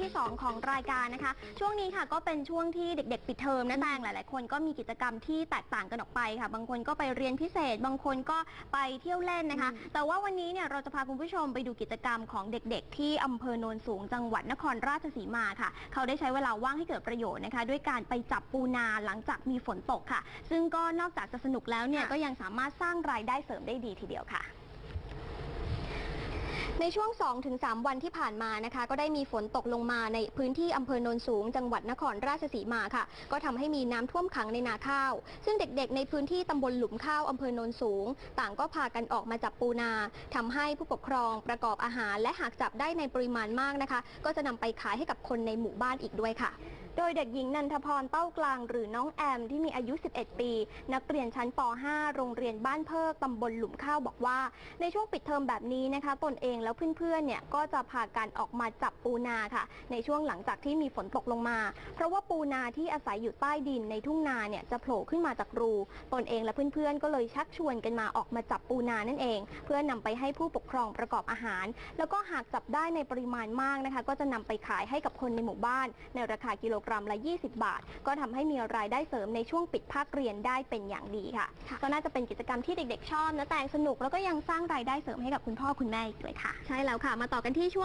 ที่ 2 ของรายการนะคะ ช่วงนี้ค่ะก็เป็นช่วงที่เด็ก ๆ ปิดเทอมนะแตงหลาย ๆ คนก็มีกิจกรรมที่แตกต่างกันออกไปค่ะ บางคนก็ไปเรียนพิเศษ บางคนก็ไปเที่ยวเล่นนะคะ แต่ว่าวันนี้เนี่ยเราจะพาคุณผู้ชมไปดูกิจกรรมของเด็ก ๆ ที่อำเภอโนนสูงจังหวัดนครราชสีมาค่ะ เขาได้ใช้เวลาว่างให้เกิดประโยชน์นะคะ ด้วยการไปจับปูนาหลังจากมีฝนตกค่ะ ซึ่งก็นอกจากจะสนุกแล้วเนี่ยค่ะก็ยังสามารถสร้างรายได้เสริมได้ดีทีเดียวค่ะ ในช่วง 2-3 วันที่ผ่านมานะคะ ก็ได้มีฝนตกลงมาในพื้นที่อำเภอโนนสูง จังหวัดนครราชสีมาค่ะ ก็ทำให้มีน้ำท่วมขังในนาข้าว ซึ่งเด็กๆ ในพื้นที่ตำบลหลุมข้าวอำเภอโนนสูง ต่างก็พากันออกมาจับปูนาทำให้ผู้ปกครองประกอบอาหาร และหากจับได้ในปริมาณมากนะคะ ก็จะนำไปขายให้กับคนในหมู่บ้านอีกด้วยค่ะ โดยเด็กหญิงนันทพรเต้ากลางหรือน้องแอมที่มีอายุ 11 ปี นักเรียนชั้นป .5 โรงเรียนบ้านเพิกตำบลหลุมข้าวบอกว่า ในช่วงปิดเทอมแบบนี้นะคะตนเองแล้วเพื่อนๆ เนี่ยก็จะพากันออกมาจับปูนาค่ะ ในช่วงหลังจากที่มีฝนตกลงมา เพราะว่าปูนาที่อาศัยอยู่ใต้ดินในทุ่งนาเนี่ยจะโผล่ขึ้นมาจากรู ตนเองและเพื่อนๆ ก็เลยชักชวนกันมาออกมาจับปูนานั่นเอง เพื่อนำไปให้ผู้ปกครองประกอบอาหาร แล้วก็หากจับได้ในปริมาณมากนะคะ ก็จะนำไปขายให้กับคนในหมู่บ้านในราคากิโลกรัมละ 20 บาท ก็ทำให้มีรายได้เสริมในช่วงปิดภาคเรียนได้เป็นอย่างดีค่ะ ก็น่าจะเป็นกิจกรรมที่เด็กๆชอบนะแต่งสนุกแล้วก็ยังสร้างรายได้เสริมให้กับคุณพ่อคุณแม่อีกด้วยค่ะ ใช่แล้วค่ะ มาต่อกันที่ช่วง